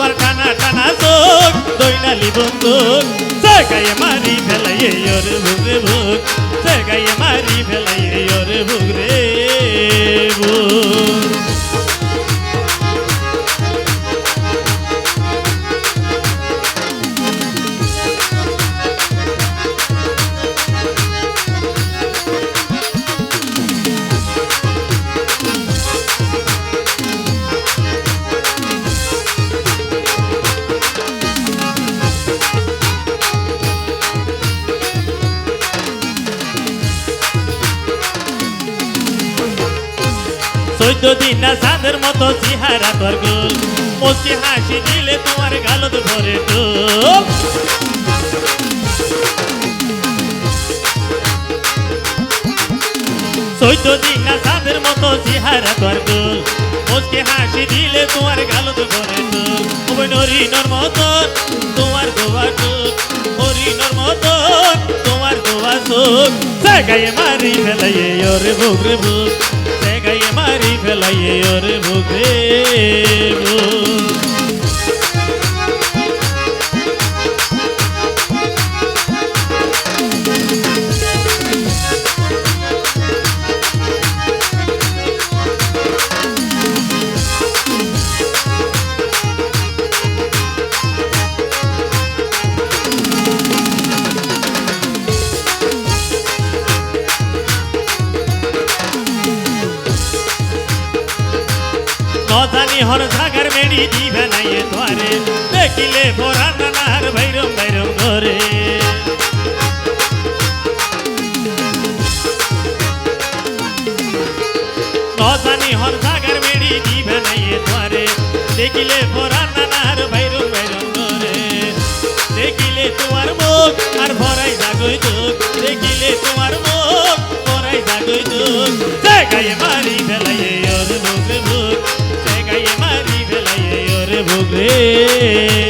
তোমার কানা টানা চোখ দৈনালি বন্দুক জায়গায় মারি ফেলাই ওর ভুগরে ভোগ জায়গায় মারি ফেলাই ওরে দিন না চাঁদের মতো চেহারা তোর গোল মুচকি হাসি দিলে তোমার গালত ভরে টোল চোদ্দ দিন না চাঁদের মতো চেহারা তোর গোল মুচকি হাসি দিলে তোমার গালত ভরে টোল ওই নরিনর মতন তোমার গোয়া চোখ। হরিণর মতন তোমার গোয়া চোখ। জায়গায় মারি ফেলাইয়ে ওরে ভোগ রে ভোগ ফেলাইয়ে ওরে कदानी हर सागर मेरी जीवन नहीं है तुम्हारे हर सागर मेरी जीवन नहीं है तुम्हारे देखिले बोरा ওর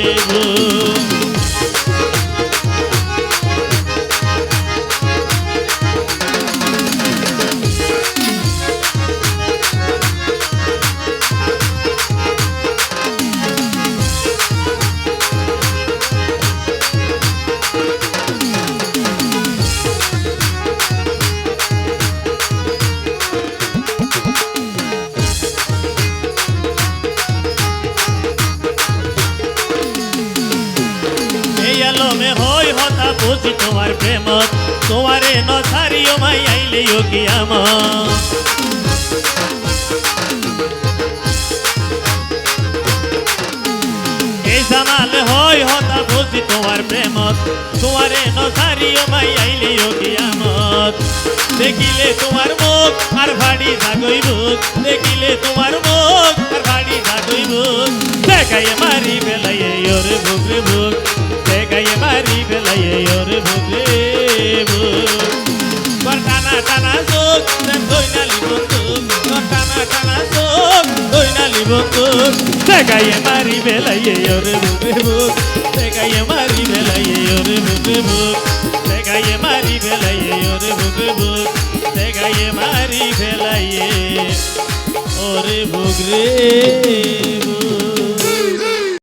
বুঝি তোমার প্রেমত তোমারে নসারিও মাই আইলে কি আমার। জামাল হয় হতা বুঝি তোমার প্রেমত তোমারে নসারিও মাই আইলে আমার। দেখিলে তোমার মুখ আর ভাড়ি জাগই বুক, দেখিলে তোমার মুখ আর ভাড়ি জাগই বুক। দেখাই মারি বেলাই ওরে বুক বুক। ওরে বুক টানা টানা চোখ দৈনালি বন্দুক টানা টানা চোখ, দৈনালি বন্দুক দেখাই মারি বেলাই ওরে রে বুক দেখাই মারি বেলাই ওরে রে বুক দেখাই মারি বেলাই ওরে বুক রে বুক মারি